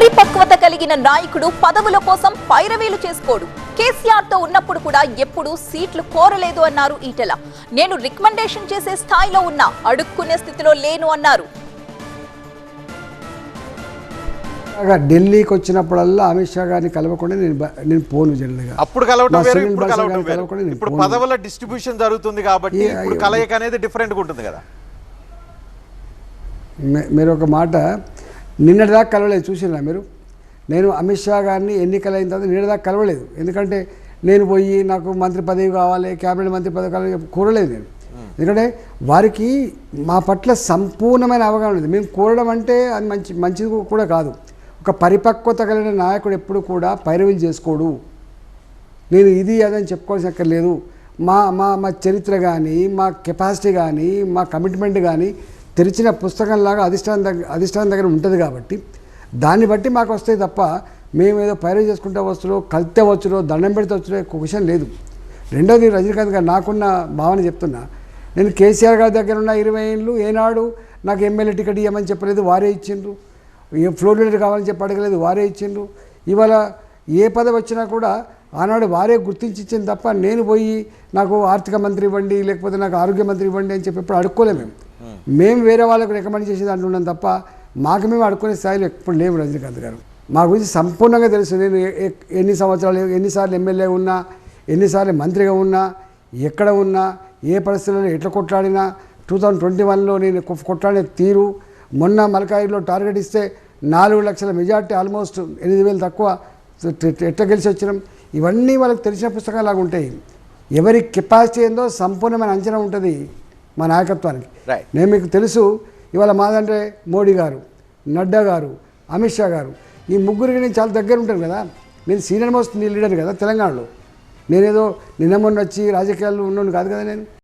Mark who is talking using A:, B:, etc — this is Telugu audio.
A: పరిపక్వత కలిగిన నాయకుడు పదవుల కోసం పైరవీలు చేసుకోడు. కేసీఆర్తో ఉన్నప్పుడు కూడా ఎప్పుడూ సీట్లు కోరలేదు అన్నారు ఈటెల. నేను రికమెండేషన్ చేసే స్థాయిలో ఉన్నా అడుక్కునే స్థితిలో లేను అన్నారు.
B: ఢిల్లీకి వచ్చినప్పుడల్లా అమిత్ షా గారిని కలవకుండా నేను నేను పోను జనరల్గా.
C: అప్పుడు వేరు ఇప్పుడు వేరు. ఇప్పుడు. పదవుల డిస్ట్రిబ్యూషన్ జరుగుతుంది కాబట్టి ఇప్పుడు కలయిక అనేది డిఫరెంట్గా ఉంటుంది కదా.
B: మీరు ఒక మాట నిన్నటిదాకా కలవలేదు చూసినా మీరు? నేను అమిత్ షా గారిని ఎన్నికలైన తర్వాత నిన్నటిదాకా కలవలేదు. ఎందుకంటే నేను పోయి నాకు మంత్రి పదవి కావాలి క్యాబినెట్ మంత్రి పదవి కావాలి కోరలేదు నేను. ఎందుకంటే వారికి మా పట్ల సంపూర్ణమైన అవగాహన ఉంది. మేము కోరడం అంటే అది మంచి మంచిది కూడా కాదు. ఒక పరిపక్వత కలిగిన నాయకుడు ఎప్పుడు కూడా పైరవీలు చేసుకోడు. నేను ఇది అదని చెప్పుకోవాల్సిన అక్కర్లేదు మా మా మా చరిత్ర కానీ మా కెపాసిటీ కానీ మా కమిట్మెంట్ కానీ తెరిచిన పుస్తకంలాగా అధిష్టానం దగ్గర అధిష్టానం దగ్గర ఉంటుంది కాబట్టి దాన్ని బట్టి మాకు వస్తాయి తప్ప మేము ఏదో పైరు చేసుకుంటే వచ్చులో కలితే వచ్చులో దండం పెడితే వచ్చులో క్వశ్చన్ లేదు. రెండోది రజనీకాంత్ గారు నాకున్న భావన చెప్తున్నా నేను కేసీఆర్ గారి దగ్గర ఉన్న ఇరవై ఏళ్ళు ఏనాడు నాకు ఎమ్మెల్యే టికెట్ ఇవ్వమని చెప్పలేదు వారే ఇచ్చిండ్రు. ఏ ఫ్లోర్ లీడర్ కావాలని చెప్పి అడగలేదు వారే ఇచ్చిండ్రు. ఇవాళ ఏ పదవి వచ్చినా కూడా ఆనాడు వారే గుర్తించి ఇచ్చింది తప్ప నేను పోయి నాకు ఆర్థిక మంత్రి ఇవ్వండి లేకపోతే నాకు ఆరోగ్య మంత్రి ఇవ్వండి అని చెప్పి ఎప్పుడు అడుక్కోలేము మేము. మేము వేరే వాళ్ళకు రికమెండ్ చేసే దాంట్లో ఉన్నాం తప్ప మాకు మేము అడుకునే స్థాయిలో ఎప్పుడు లేవు రజనీకాంత్ గారు. మా గురించి సంపూర్ణంగా తెలుసు. నేను ఎన్ని సంవత్సరాలు ఎన్నిసార్లు ఎమ్మెల్యే ఉన్నా ఎన్నిసార్లు మంత్రిగా ఉన్నా ఎక్కడ ఉన్నా ఏ పరిస్థితుల్లో ఎట్లా కొట్లాడినా టూ థౌజండ్ ట్వంటీ వన్లో నేను కొ- కొట్లాడిన తీరు మొన్న మలకాయిలో టార్గెట్ ఇస్తే నాలుగు లక్షల మెజార్టీ ఆల్మోస్ట్ ఎనిమిది వేలు తక్కువ ఎట్లా గెలిచి వచ్చినాం? ఇవన్నీ వాళ్ళకి తెలిసిన పుస్తకాలాగా ఉంటాయి. ఎవరి కెపాసిటీ ఏందో సంపూర్ణమైన అంచనా ఉంటుంది. మా నాయకత్వానికి. నేను మీకు తెలుసు ఇవాళ మాదంటే మోడీ గారు నడ్డా గారు అమిత్ షా గారు. ఈ ముగ్గురికి నేను చాలా దగ్గర ఉంటాను కదా. నేను సీనియర్ మోస్ట్ లీడర్ కదా తెలంగాణలో. నేనేదో నిన్న మొన్న వచ్చి రాజకీయాల్లో ఉన్నోని కాదు కదా నేను.